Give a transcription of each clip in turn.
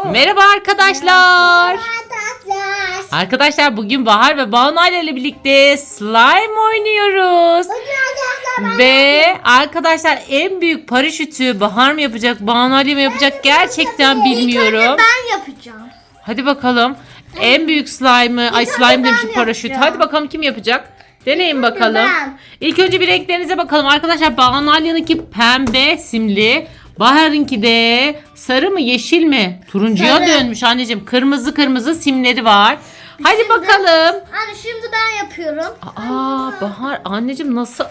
Merhaba arkadaşlar. Arkadaşlar. Arkadaşlar bugün Bahar ve Banu ile birlikte slime oynuyoruz. Bugün arkadaşlar ben Ve arkadaşlar en büyük paraşütü Bahar mı yapacak, Banu Alya mı yapacak gerçekten bilmiyorum. ben yapacağım. Hadi bakalım. En büyük slime'ı, ay slime ben demişim paraşüt. yapacağım. Hadi bakalım kim yapacak? Deneyin önce bakalım. ben. İlk önce bir renklerinize bakalım. Arkadaşlar Banu Alya'nınki pembe simli. Bahar'ınki de sarı mı yeşil mi? Turuncuya Sarı. dönmüş anneciğim. Kırmızı kırmızı simleri var. Hadi bakalım. Anne şimdi ben yapıyorum. Aa Bahar anneciğim nasıl?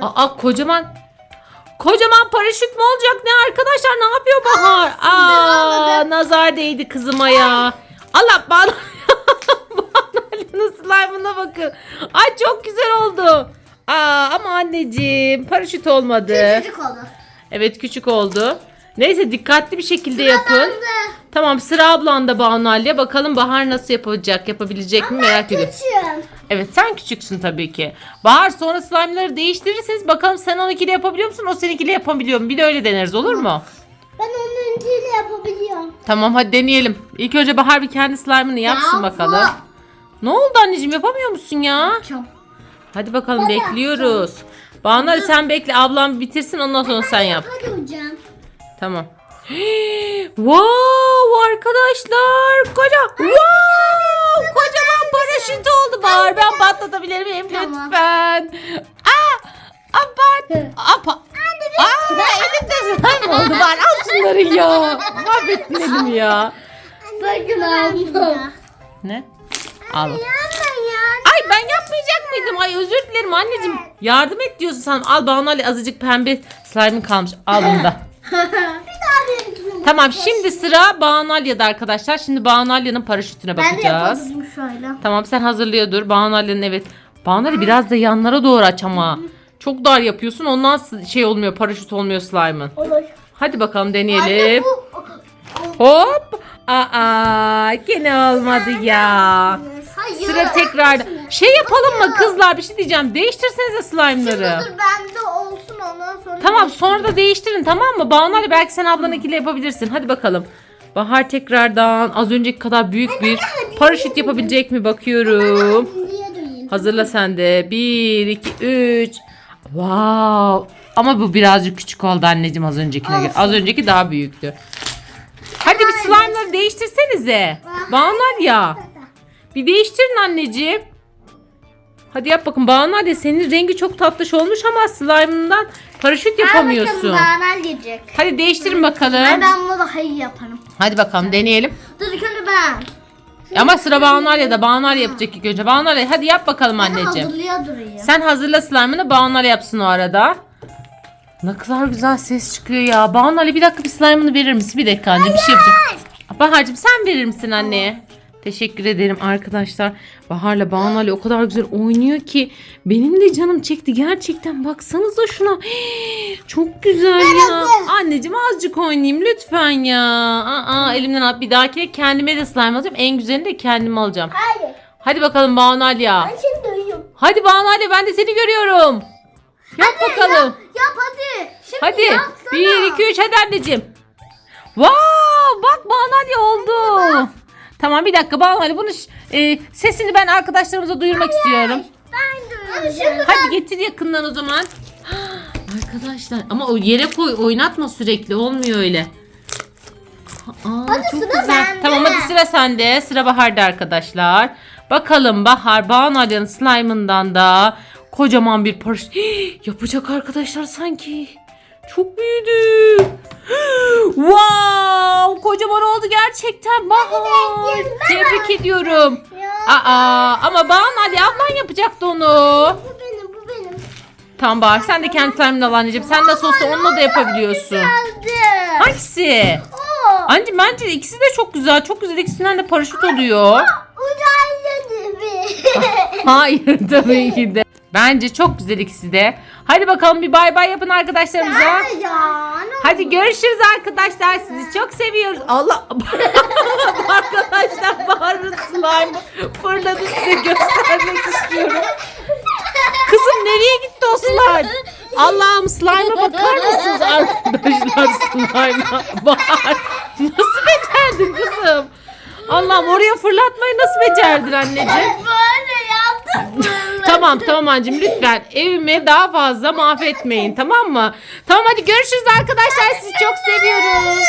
Aa kocaman Kocaman paraşüt mü olacak ne arkadaşlar ne yapıyor Bahar? Aa nazar değdi kızıma ya. Allah bana Bahar'ın slime'ına bakın. Ay çok güzel oldu. Aa ama anneciğim paraşüt olmadı. Çocuk olur. Evet küçük oldu. Neyse dikkatli bir şekilde yapın. Tamam sıra ablanda Banu Alya. Bakalım Bahar nasıl yapacak yapabilecek mi merak ediyorum. Küçüğüm. Evet sen küçüksün tabii ki. Bahar sonra slime'ları değiştirirseniz bakalım sen onunkiyle yapabiliyor musun o seninkiyle yapabiliyor mu? Bir de öyle deneriz olur mu? Ben onunkiyle yapabiliyorum. Tamam hadi deneyelim. İlk önce Bahar bir kendi slime'ını yapsın Ya, bakalım. Ne oldu anneciğim yapamıyor musun ya? Yapacağım. Hadi bakalım Ben bekliyoruz. Banu sen bekle ablam bitirsin ondan sonra sen yap. Hadi hocam. Tamam. wow arkadaşlar koca wow kocaman paraşüt oldu Bahar. Ben patlatabilir miyim? Tamam. lütfen. Aa apat apa aa elimde slime oldu Bahar. Al şunları ya. Mahvettin elimi ya. Sakın alma. ne? Al Ay ben yapmayacak mıydım ay özür dilerim anneciğim yardım et diyorsun sen al Banu Ali azıcık pembe slime'ın kalmış al bunu da bir daha benimkini. Tamam şimdi sıra Banu Alya'da arkadaşlar. Şimdi Banu Alya'nın paraşütüne Ben de bakacağız. şöyle. Tamam sen hazırlıyor dur. Banu Alya'nın evet. Banu Ali biraz da yanlara doğru aç ama. Çok dar yapıyorsun ondan şey olmuyor paraşüt olmuyor slime'ın. Olur. Hadi bakalım deneyelim. Hop. Aa gene olmadı ya. Hayır. Sıra tekrar. Şey yapalım mı kızlar bir şey diyeceğim. Değiştirsenize slime'ları. Dur bende olsun ondan sonra. Tamam sonra da değiştirin tamam mı? Banu Ali belki sen ablanınkiyle yapabilirsin. Hadi bakalım. Bahar tekrardan az önceki kadar büyük bir paraşüt yapabilecek mi bakıyorum. Hazırla sen de. 1, 2, 3. Wow. Ama bu birazcık küçük oldu anneciğim az öncekine göre. Az önceki daha büyüktü. Hadi bir slime'ları değiştirsenize. Banu ya. Bir değiştirin anneciğim. Hadi yap bakın Banu Ali senin rengi çok tatlış olmuş ama slime'ından paraşüt yapamıyorsun. Bana gelecek. Hadi değiştirin bakalım. Ay ben bunu daha iyi yaparım. Hadi bakalım deneyelim. Dur ilk önce ben. Ama sıra Banu Alya'da. Banu Alya yapacak ilk önce. Banu Alya hadi yap bakalım anneciğim. Hazırlıyor. Sen hazırla slime'ını Banu Alya yapsın o arada. Ne kadar güzel ses çıkıyor ya. Banu Ali bir dakika bir slime'ını verir misin? Bir dakika anne bir şey yapacağım. Bahar'cığım sen verir misin anneye? Teşekkür ederim arkadaşlar. Bahar'la Banu Ali o kadar güzel oynuyor ki benim de canım çekti gerçekten. Baksanıza şuna. Çok güzel ya. Anneciğim azıcık oynayayım lütfen ya. Aa, elimden at. Bir dahakine kendime de slime alacağım. En güzelini de kendim alacağım. Hayır. Hadi bakalım Banu Alya. Ben şimdi uyuyorum. Hadi Banu Ali ben de seni görüyorum. Yap bakalım. Yap, yap hadi. Şimdi hadi. yapsana. 1 2 3 hadi anneciğim. Wow! Bak Banu Ali oldu. Tamam bir dakika Banu Ali bunu e, sesini ben arkadaşlarımıza duyurmak istiyorum. Ben de uyuyacağım. Hadi getir yakından o zaman. Arkadaşlar ama o yere koy oynatma sürekli olmuyor öyle. Aa, Hadi çok sıra güzel. bende. Tamam hadi sıra sende. Sıra Bahar'da arkadaşlar. Bakalım Bahar Banu Alya'nın slime'ından da kocaman bir paraşüt yapacak arkadaşlar sanki. Çok büyüdü. wow! Kocaman oldu gerçekten Bahar. Tebrik ediyorum. Aa ama Banu Ali ablan yapacaktı onu. Bu benim bu benim. Tamam Bahar sen de kendi slime'ını al anneciğim. Sen nasıl olsa onunla da yapabiliyorsun. Geldi. Hangisi? Anneciğim bence ikisi de çok güzel. Çok güzel ikisinden de paraşüt oluyor. Hayır tabii ki de. Bence çok güzel ikisi de. Hadi bakalım bir bay bay yapın arkadaşlarımıza. Hadi görüşürüz arkadaşlar. Sizi çok seviyoruz. Allah arkadaşlar Bahar'ın slime fırladı size göstermek istiyorum. Kızım nereye gitti o slime? Allah'ım slime'a bakar mısınız arkadaşlar slime'a? Bahar nasıl becerdin Allah'ım oraya fırlatmayı nasıl becerdin anneciğim? Tamam tamam anneciğim lütfen evimi daha fazla mahvetmeyin tamam mı? Tamam hadi görüşürüz arkadaşlar sizi çok seviyoruz.